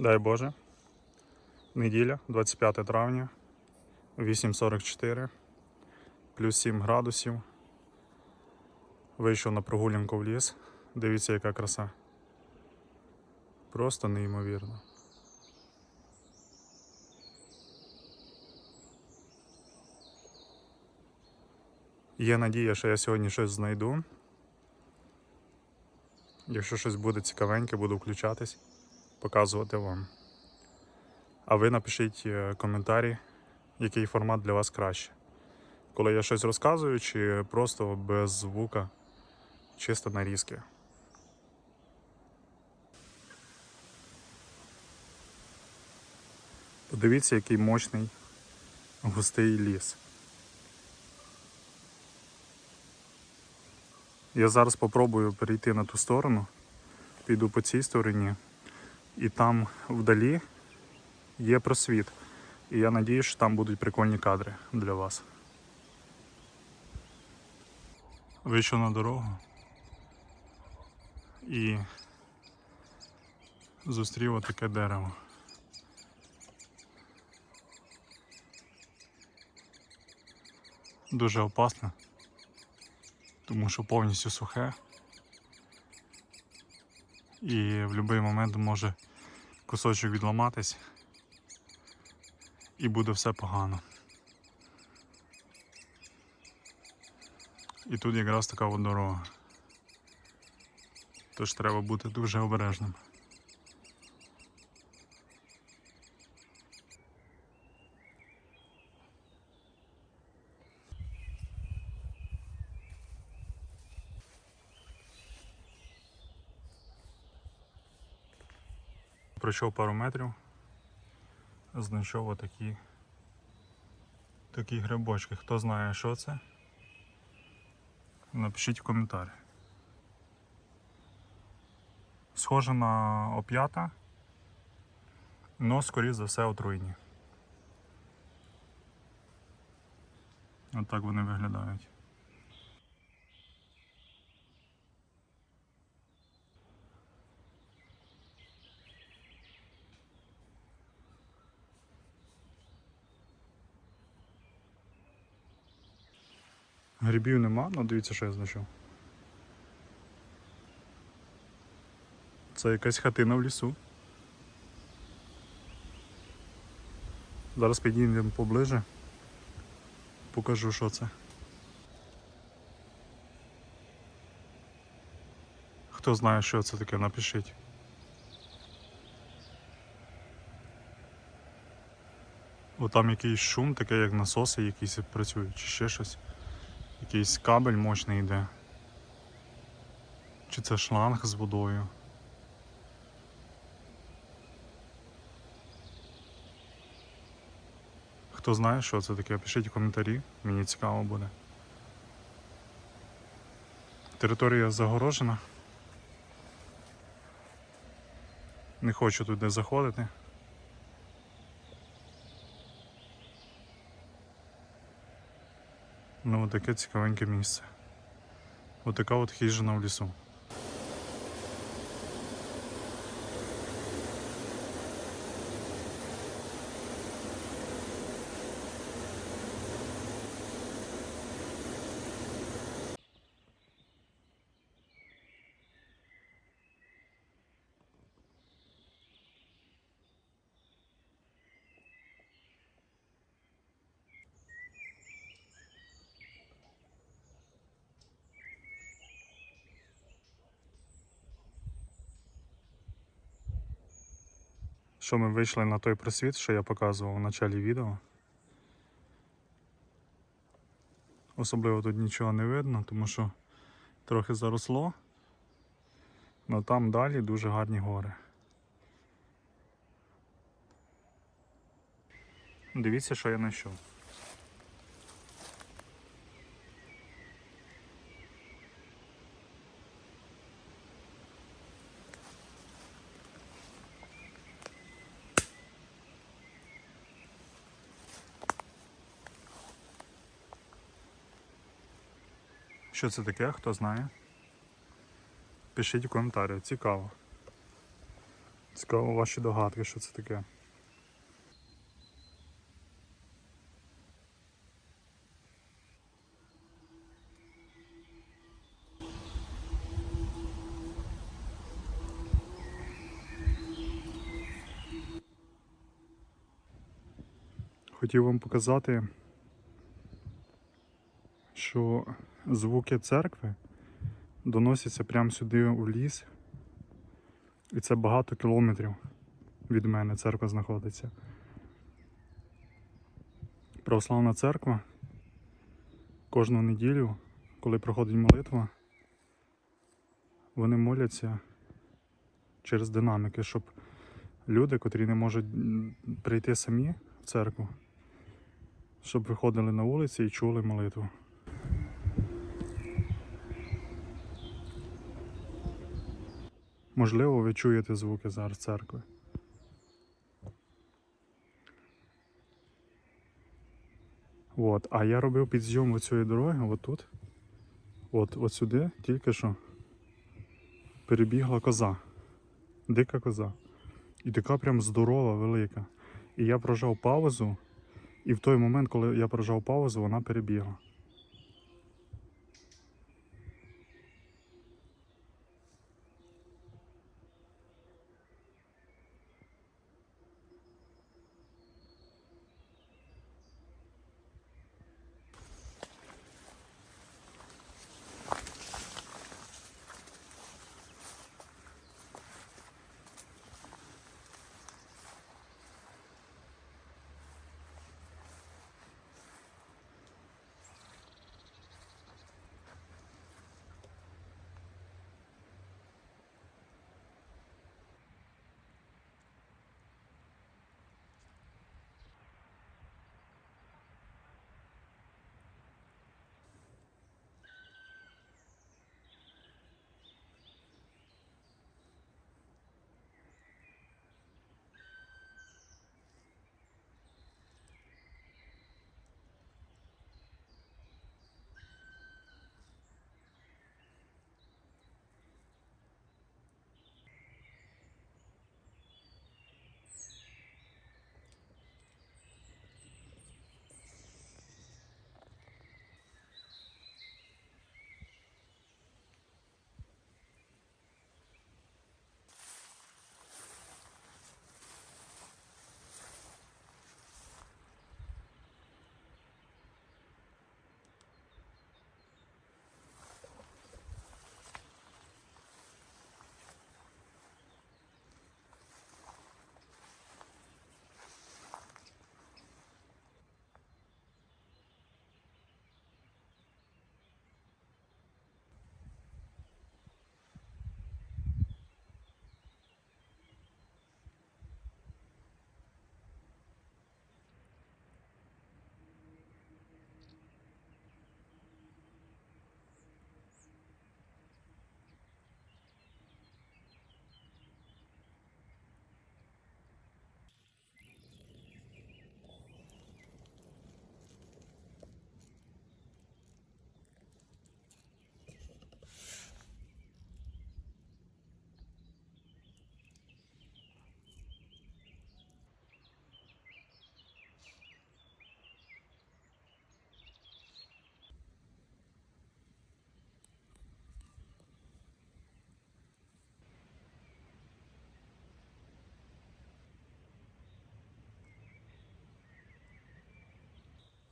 Дай Боже. Неділя, 25 травня, 8.44, плюс 7 градусів. Вийшов на прогулянку в ліс. Дивіться, яка краса. Просто неймовірно. Є надія, що я сьогодні щось знайду. Якщо щось буде цікавеньке, буду включатись, показувати вам. А ви напишіть е, коментарі, який формат для вас краще. Коли я щось розказую, чи просто без звука, чисто нарізки. Подивіться, який мощний густий ліс. Я зараз попробую перейти на ту сторону, піду по цій стороні, і там вдалі є просвіт. І я надію, що там будуть прикольні кадри для вас. Вийшов на дорогу і зустрів отаке дерево. Дуже опасне тому що повністю сухе. І в будь-який момент може кусочок відламатись і буде все погано. І тут якраз така от дорога. Тож треба бути дуже обережним. Пройшов пару метрів, знайшов отакі такі грибочки. Хто знає, що це? Напишіть в коментарі. Схоже на оп'ята, але скоріше за все отруйні. Отак вони виглядають. Грибів нема, але дивіться, що я знайшов. Це якась хатина в лісу. Зараз підійдемо поближе. Покажу, що це. Хто знає, що це таке, напишіть. О, там якийсь шум, таке як насоси якісь працюють, чи ще щось. Якийсь кабель мощний йде. Чи це шланг з водою? Хто знає, що це таке, пишіть в коментарі, мені цікаво буде. Територія загорожена. Не хочу туди заходити. Ну, таке цікавеньке місце. Отака от хижина в лісу. Що ми вийшли на той просвіт, що я показував в началі відео. Особливо тут нічого не видно, тому що трохи заросло, але там далі дуже гарні гори. Дивіться, що я знайшов. Що це таке, хто знає? Пишіть в коментарі, цікаво. Цікаво ваші догадки, що це таке. Хотів вам показати, що звуки церкви доносяться прямо сюди у ліс. І це багато кілометрів від мене церква знаходиться. Православна церква кожну неділю, коли проходить молитва, вони моляться через динаміки, щоб люди, котрі не можуть прийти самі в церкву, щоб виходили на вулиці і чули молитву. Можливо, ви чуєте звуки зараз церкви. От. А я робив підзйом оцієї дороги, отут. От, от сюди, тільки що перебігла коза. Дика коза. І така прям здорова, велика. І я прожав паузу, і в той момент, коли я прожав паузу, вона перебігла.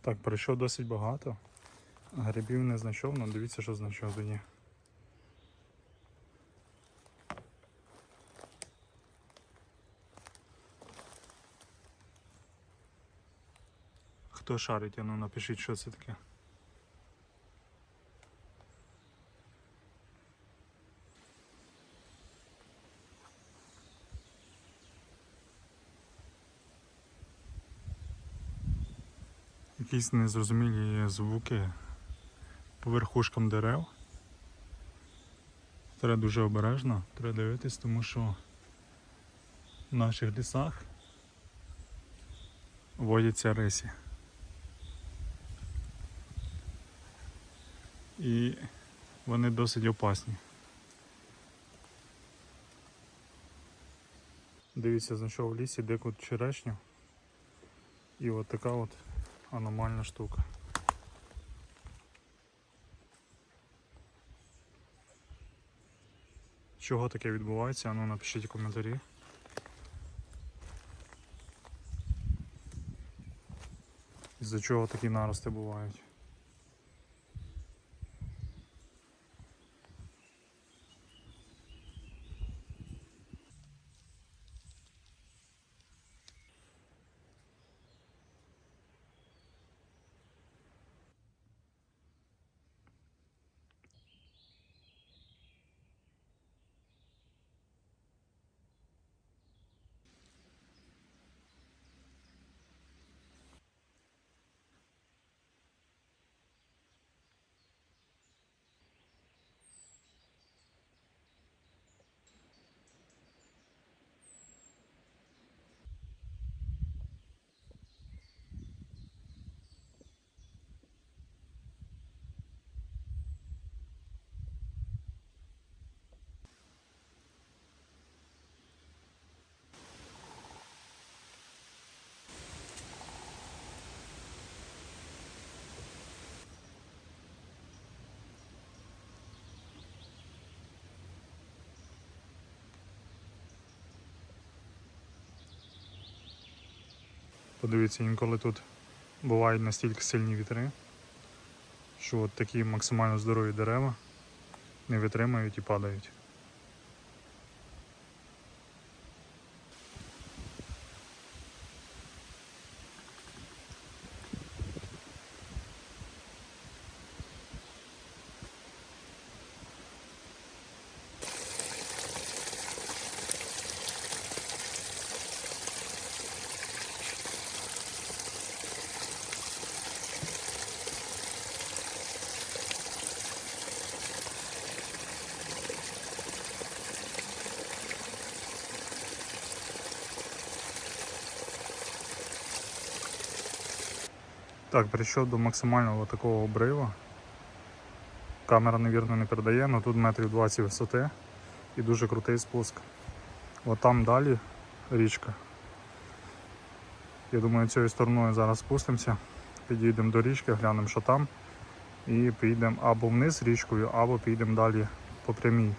Так, пройшов досить багато. Грибів не знайшов, але дивіться, що знайшов тоді. Хто шарить, ну напишіть, що це таке. Якісь незрозумілі звуки по верхушкам дерев. Треба дуже обережно, треба дивитись, тому що в наших лісах водяться рисі. І вони досить опасні. Дивіться, знайшов в лісі дику черешню. І от така от аномальна штука. Чого таке відбувається? Ну напишіть у коментарі. Із-за чого такі нарости бувають. Подивіться, інколи тут бувають настільки сильні вітри, що от такі максимально здорові дерева не витримають і падають. Так, прийшов до максимального такого обрива. Камера, невірно, не передає, але тут метрів 20 висоти і дуже крутий спуск. От там далі річка. Я думаю, цією стороною зараз спустимося, підійдемо до річки, глянемо, що там. І підемо або вниз річкою, або підемо далі по прямій.